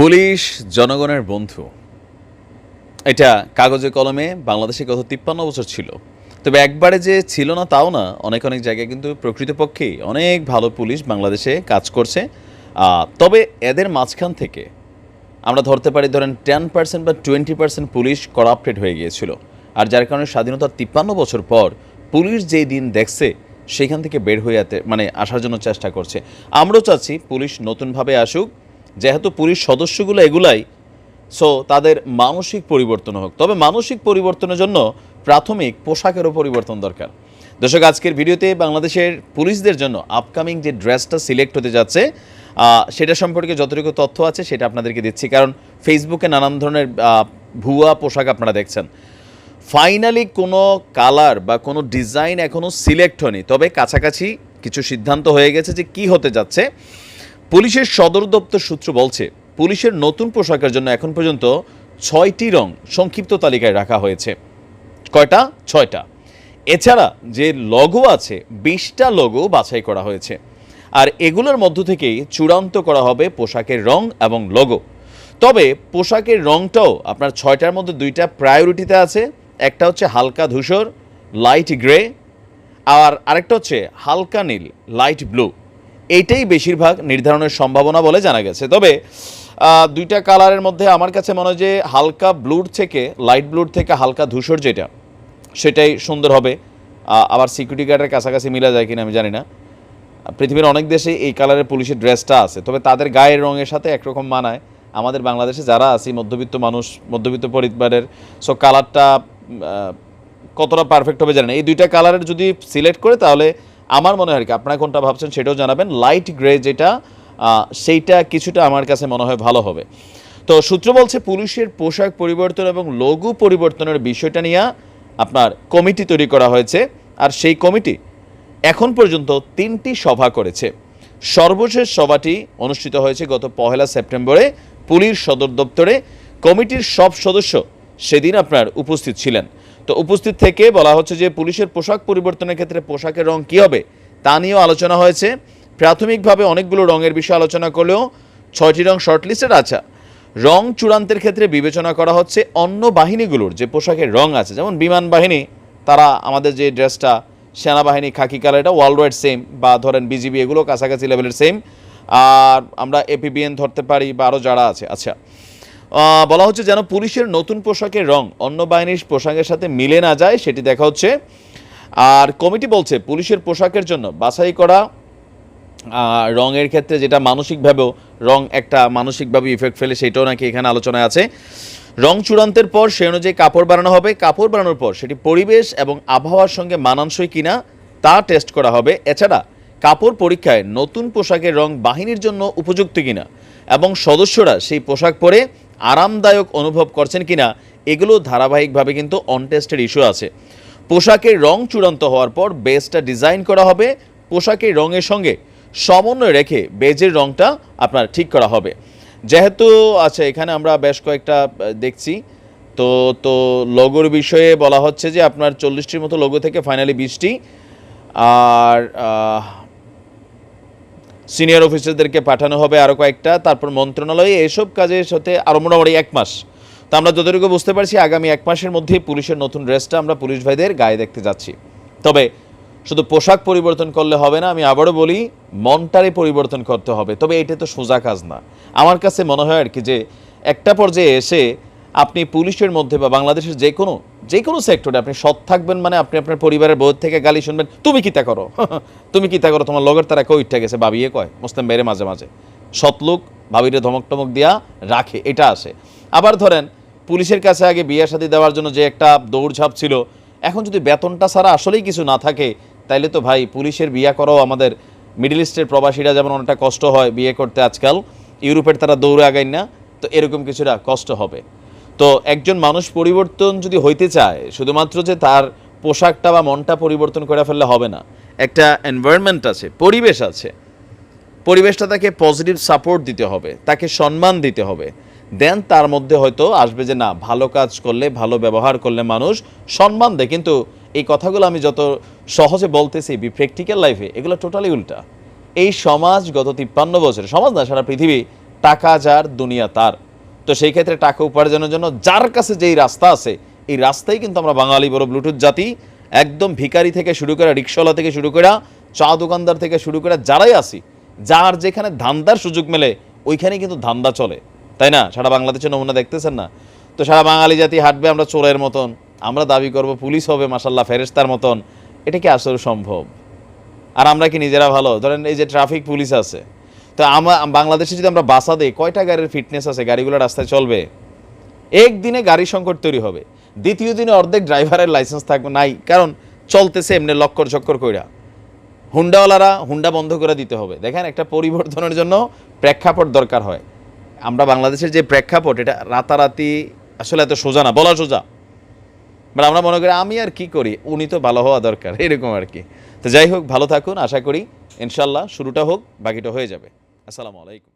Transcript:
Police, জনগণের বন্ধু। এটা কাগজে কলমে বাংলাদেশে গত তিপ্পান্ন বছর ছিল। তবে একবারে যে ছিল না তাও না, অনেক অনেক জায়গায় কিন্তু প্রকৃতপক্ষেই অনেক ভালো পুলিশ বাংলাদেশে কাজ করছে। তবে এদের মাঝখান থেকে আমরা ধরতে পারি ধরেন টেন পার্সেন্ট বা টোয়েন্টি পার্সেন্ট পুলিশ করাপ্টেড হয়ে গিয়েছিল। আর যার কারণে স্বাধীনতার তিপ্পান্ন বছর পর পুলিশ যেই দিন দেখছে, সেখান থেকে বের হয়ে মানে আসার জন্য চেষ্টা করছে। আমরাও চাচ্ছি পুলিশ নতুনভাবে আসুক যেহেতু পুলিশ সদস্যগুলো এগুলাই সো তাদের মানসিক পরিবর্তন হোক। তবে মানসিক পরিবর্তনের জন্য প্রাথমিক পোশাকেরও পরিবর্তন দরকার। দর্শক, আজকের ভিডিওতে বাংলাদেশের পুলিশদের জন্য আপকামিং যে ড্রেসটা সিলেক্ট হতে যাচ্ছে সেটা সম্পর্কে যতটুকু তথ্য আছে সেটা আপনাদেরকে দিচ্ছি। কারণ ফেসবুকে নানান ধরনের ভুয়া পোশাক আপনারা দেখছেন। ফাইনালি কোনো কালার বা কোনো ডিজাইন এখনও সিলেক্ট হয়নি। তবে কাছাকাছি কিছু সিদ্ধান্ত হয়ে গেছে যে কি হতে যাচ্ছে। পুলিশের সদর দপ্তর সূত্র বলছে, পুলিশের নতুন পোশাকের জন্য এখন পর্যন্ত ছয়টি রং সংক্ষিপ্ত তালিকায় রাখা হয়েছে। কয়টা? ছয়টা। এছাড়া যে লগো আছে, বিশটা লগো বাছাই করা হয়েছে। আর এগুলোর মধ্য থেকেই চূড়ান্ত করা হবে পোশাকের রং এবং লগো তবে পোশাকের রংটাও আপনার ছয়টার মধ্যে দুইটা প্রায়োরিটিতে আছে। একটা হচ্ছে হালকা ধূসর লাইট গ্রে আর আরেকটা হচ্ছে হালকা নীল লাইট ব্লু এইটাই বেশিরভাগ নির্ধারণের সম্ভাবনা বলে জানা গেছে। তবে দুইটা কালারের মধ্যে আমার কাছে মনে হয় যে হালকা ব্লুর থেকে, লাইট ব্লুর থেকে হালকা ধূসর যেটা, সেটাই সুন্দর হবে। আবার সিকিউরিটি গার্ডের কাছাকাছি মিলা যায় কিনা আমি জানি না। পৃথিবীর অনেক দেশে এই কালারের পুলিশের ড্রেসটা আছে, তবে তাদের গায়ের রঙের সাথে একরকম মানায়। আমাদের বাংলাদেশে যারা আছি মধ্যবিত্ত মানুষ, মধ্যবিত্ত পরিবারের সো কালারটা কতটা পারফেক্ট হবে জানি না। এই দুইটা কালারের যদি সিলেক্ট করে তাহলে আমার মনে হয় কি, আপনারা কোনটা ভাবছেন সেটাও জানাবেন। লাইট গ্রে যেটা সেইটা কিছুটা আমার কাছে মনে হয় ভালো হবে। তো সূত্র বলছে পুলিশের পোশাক পরিবর্তন এবং লঘু পরিবর্তনের বিষয়টা নিয়ে আপনার কমিটি তৈরি করা হয়েছে। আর সেই কমিটি এখন পর্যন্ত তিনটি সভা করেছে। সর্বশেষ সভাটি অনুষ্ঠিত হয়েছে গত পহেলা সেপ্টেম্বরে পুলিশ সদর দপ্তরে। কমিটির সব সদস্য সেদিন আপনার উপস্থিত ছিলেন। তো উপস্থিত থেকে বলা হচ্ছে যে পুলিশের পোশাক পরিবর্তনের ক্ষেত্রে পোশাকের রং কী হবে তা নিয়েও আলোচনা হয়েছে। প্রাথমিকভাবে অনেকগুলো রঙের বিষয়ে আলোচনা করলেও ছয়টি রং শর্টলিস্টেড আছে। রং চূড়ান্তের ক্ষেত্রে বিবেচনা করা হচ্ছে অন্য বাহিনীগুলোর যে পোশাকের রং আছে, যেমন বিমান বাহিনী, তারা আমাদের যে ড্রেসটা, সেনাবাহিনী, খাকি কালার, এটা ওয়ার্ল্ড সেম বা ধরেন বিজিবি এগুলো কাছাকাছি লেভেলের সেম আর আমরা এপিবিএন ধরতে পারি বা আরও যারা আছে। আচ্ছা বলা হচ্ছে যেন পুলিশের নতুন পোশাকের রং অন্য বাহিনীর পোশাকের সাথে মিলে না যায়, সেটি দেখা হচ্ছে। আর কমিটি বলছে, পুলিশের পোশাকের জন্য বাছাই করা রঙের ক্ষেত্রে যেটা মানসিকভাবেও রং একটা মানসিকভাবে ইফেক্ট ফেলে, সেটাও নাকি এখানে আলোচনায় আছে। রং চূড়ান্তের পর সে অনুযায়ী কাপড় বানানো হবে। কাপড় বানানোর পর সেটি পরিবেশ এবং আবহাওয়ার সঙ্গে মানানসই কিনা, তা টেস্ট করা হবে। এছাড়া কাপড় পরীক্ষায় নতুন পোশাকের রং বাহিনীর জন্য উপযুক্ত কিনা, এবং সদস্যরা সেই পোশাক পরে আরামদায়ক অনুভব করছেন কিনা, এগুলো ধারাবাহিকভাবে কিন্তু অনটেস্টেড ইস্যু আছে। পোশাকের রং চূড়ান্ত হওয়ার পর বেজটা ডিজাইন করা হবে, পোশাকের রঙের সঙ্গে সমন্বয় রেখে বেজের রংটা আপনার ঠিক করা হবে। যেহেতু আচ্ছা এখানে আমরা বেশ কয়েকটা দেখছি। তো তো লোগোর বিষয়ে বলা হচ্ছে যে আপনার চল্লিশটির মতো লোগো থেকে ফাইনালি বিশটি। আর সিনিয়র অফিসারদেরকে পাঠানো হবে আরও কয়েকটা, তারপর মন্ত্রণালয়ে এসব কাজের সাথে আরও মোটামুটি এক মাস। তো আমরা যতটুকু বুঝতে পারছি, আগামী এক মাসের মধ্যেই পুলিশের নতুন ড্রেসটা আমরা পুলিশ ভাইদের গায়ে দেখতে যাচ্ছি। তবে শুধু পোশাক পরিবর্তন করলে হবে না, আমি আবারও বলি, মনটারে পরিবর্তন করতে হবে। তবে এটা তো সোজা কাজ না। আমার কাছে মনে হয় আর কি যে, একটা পর্যায়ে এসে আপনি পুলিশের মধ্যে বা বাংলাদেশের যে কোনো যে কোনো সেক্টরে আপনি সৎ থাকবেন মানে আপনি আপনার পরিবারের বোধ থেকে গালি শুনবেন, তুমি কি তা করো? তুমি কি তা করো? তোমার লগের তারা কই উঠে গেছে ভাবিয়ে কয়? মুসলিম বেড়ে মাঝে মাঝে। সৎ লোক ভাবিরে ধমক টমক দিয়া রাখে, এটা আসে। আবার ধরেন, পুলিশের কাছে আগে বিয়ে শাদী দেওয়ার জন্য যে একটা দৌড়ঝাঁপ ছিল, এখন যদি বেতনটা ছাড়া আসলেই কিছু না থাকে, তাইলে তো ভাই পুলিশের বিয়া করাও আমাদের মিডল ইস্টের প্রবাসীরা যেমন অনেকটা কষ্ট হয় বিয়ে করতে আজকাল, ইউরোপের তারা দৌড়ে আগাই না, তো এরকম কিছুটা কষ্ট হবে। তো একজন মানুষ পরিবর্তন যদি হইতে চায়, শুধুমাত্র যে তার পোশাকটা বা মনটা পরিবর্তন করে ফেললে হবে না। একটা এনভায়রনমেন্ট আছে, পরিবেশ আছে। পরিবেশটা তাকে পজিটিভ সাপোর্ট দিতে হবে, তাকে সম্মান দিতে হবে। দেন তার মধ্যে হয়তো আসবে যে, না, ভালো কাজ করলে, ভালো ব্যবহার করলে মানুষ সম্মান দেয়। কিন্তু এই কথাগুলো আমি যত সহজে বলতেছি বি প্র্যাকটিক্যাল লাইফে এগুলো টোটালি উল্টা। এই সমাজ গত তিপ্পান্ন বছরে, সমাজ না, সারা পৃথিবী টাকা যার, দুনিয়া তার। তো সেই ক্ষেত্রে টাকা উপার্জনের জন্য যার কাছে যেই রাস্তা আছে, এই রাস্তাই কিন্তু আমরা বাঙালি বড় ব্লুটুথ জাতি। একদম ভিকারি থেকে শুরু করে রিক্সাওয়ালা থেকে শুরু করে চা দোকানদার থেকে শুরু করে যারাই আসি, যার যেখানে ধান্দার সুযোগ মেলে, ওইখানেই কিন্তু ধান্দা চলে। তাই না? সারা বাংলাদেশের নমুনা দেখতেছেন না? তো সারা বাঙালি জাতি হাঁটবে আমরা চোরের মতন, আমরা দাবি করব পুলিশ হবে মাসাল্লাহ ফেরেস্তার মতন। এটা কি আসলে সম্ভব? আর আমরা কি নিজেরা ভালো? ধরেন এই যে ট্রাফিক পুলিশ আছে তো আমরা বাংলাদেশে যদি আমরা বাসা দিই, কয়টা গাড়ির ফিটনেস আছে? গাড়িগুলো রাস্তায় চলবে? একদিনে গাড়ি সংকট তৈরি হবে। দ্বিতীয় দিনে অর্ধেক ড্রাইভারের লাইসেন্স থাকবে, নাই। কারণ চলতেছে এমনি লক্কর চক্কর কইরা। হুন্ডাওয়ালারা হুন্ডা বন্ধ করে দিতে হবে। দেখেন, একটা পরিবর্তনের জন্য প্রেক্ষাপট দরকার হয়। আমরা বাংলাদেশের যে প্রেক্ষাপট, এটা রাতারাতি আসলে এত সোজা না, বলা সোজা। বাট আমরা মনে করি, আমি আর কি করি? উনি তো ভালো হওয়া দরকার, এরকম আর কি। তো যাই হোক, ভালো থাকুন, আশা করি, ইনশাল্লাহ, শুরুটা হোক, বাকিটা হয়ে যাবে। আসসালামু আলাইকুম